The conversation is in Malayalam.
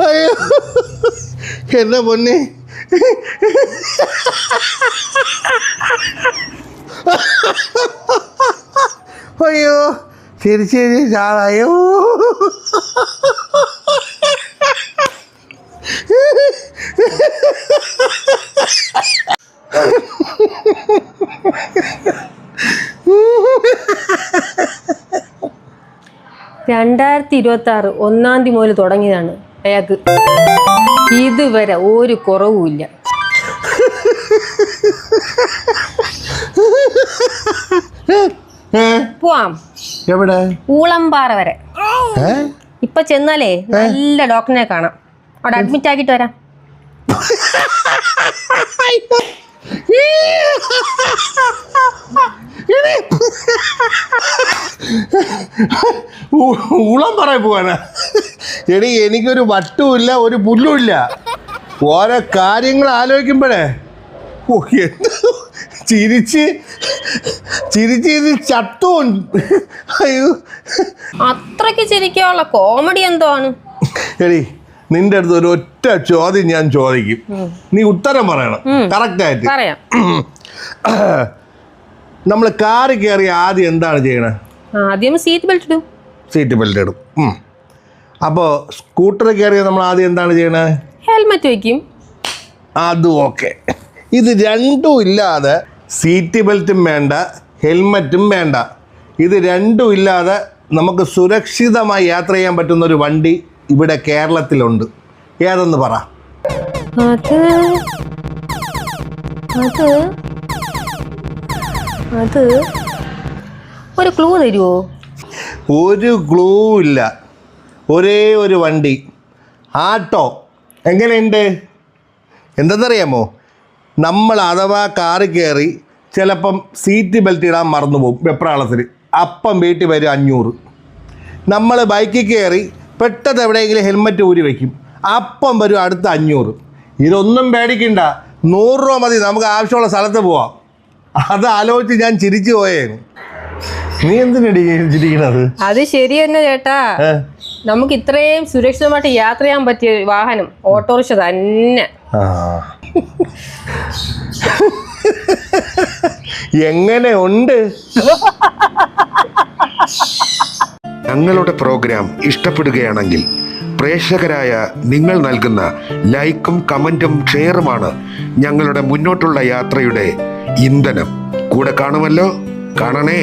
아유, 괜나 보네. 아유, 제리제리 잘아요. രണ്ടായിരത്തി ഇരുപത്തി ആറ് ഒന്നാം തീയതി മുതൽ തുടങ്ങിയതാണ് അയാൾക്ക് ഇതുവരെ ഒരു കുറവുമില്ല? പോവാം. എവിടെ? ഊളംപാറ വരെ? ഇപ്പൊ ചെന്നാലേ നല്ല ഡോക്ടറിനെ കാണാം. അവിടെ അഡ്മിറ്റ് ആക്കിയിട്ട് വരാം. ഊളം പറയാൻ പോവാനാ. എടി എനിക്കൊരു വട്ടുമില്ല ഒരു പുല്ലുമില്ല. ഓരോ കാര്യങ്ങൾ ആലോചിക്കുമ്പോഴേ ഓ എന്ത് ചിരിച്ച് ചിരിച്ച് ഇത് ചത്തു. അയ്യോ. അത്രയ്ക്ക് ചിരിക്കാനുള്ള കോമഡി എന്തോ ആണ് എടി നിന്റെ അടുത്ത് ഒരു ഒറ്റ ചോദ്യം ഞാൻ ചോദിക്കും. നീ ഉത്തരം പറയണം. കറക്റ്റ് ആയിട്ട് നമ്മൾ കാറ് കയറി ആദ്യം എന്താണ് ചെയ്യണേ? ആദ്യം സീറ്റ് ബെൽറ്റ് ഇടും. സീറ്റ് ബെൽറ്റ് ഇടും. അപ്പോൾ സ്കൂട്ടർ കയറിയ നമ്മൾ ആദ്യം എന്താണ് ചെയ്യണേ? ഹെൽമെറ്റ് വയ്ക്കും അതും ഓക്കെ ഇത് രണ്ടും ഇല്ലാതെ സീറ്റ് ബെൽറ്റും വേണ്ട ഹെൽമറ്റും വേണ്ട. ഇത് രണ്ടും ഇല്ലാതെ നമുക്ക് സുരക്ഷിതമായി യാത്ര ചെയ്യാൻ പറ്റുന്ന ഒരു വണ്ടി ഇവിടെ കേരളത്തിലുണ്ട്. ഏതെന്ന് പറ? അത് അത് അത് ഒരു ക്ലൂ തരുമോ ഒരു ക്ലൂ ഇല്ല. ഒരേ ഒരു വണ്ടി. ആട്ടോ. എങ്ങനെയുണ്ട്? എന്തെന്നറിയാമോ? നമ്മൾ അഥവാ കാറ് കയറി ചിലപ്പം സീറ്റ് ബെൽറ്റ് ഇടാൻ മറന്നു പോകും വെപ്രാളത്തിൽ അപ്പം വീട്ടിൽ വരും അഞ്ഞൂറ്. നമ്മൾ ബൈക്കിൽ കയറി പെട്ടെന്ന് എവിടെയെങ്കിലും ഹെൽമറ്റ് ഊരി വയ്ക്കും അപ്പം വരും അടുത്ത അഞ്ഞൂറ്. ഇതൊന്നും പേടിക്കണ്ട. നൂറ് രൂപ മതി. നമുക്ക് ആവശ്യമുള്ള സ്ഥലത്ത് പോവാം. അത് ആലോചിച്ച് ഞാൻ ചിരിച്ചു പോയേನು നീ എന്തിനടി ചിരിക്കണത് അത് ശരി തന്നെ ചേട്ടാ. നമുക്ക് ഇത്രയും സുരക്ഷിതമായിട്ട് യാത്ര ചെയ്യാൻ പറ്റിയ വാഹനം ഓട്ടോറിക്ഷ തന്നെ. എങ്ങനെ ഉണ്ട്? ഞങ്ങളുടെ പ്രോഗ്രാം ഇഷ്ടപ്പെടുകയാണെങ്കിൽ പ്രേക്ഷകരായ നിങ്ങൾ നൽകുന്ന ലൈക്കും കമന്റും ഷെയറുമാണ് ഞങ്ങളുടെ മുന്നോട്ടുള്ള യാത്രയുടെ ഇന്ധനം. കൂടെ കാണുമല്ലോ? കാണണേ.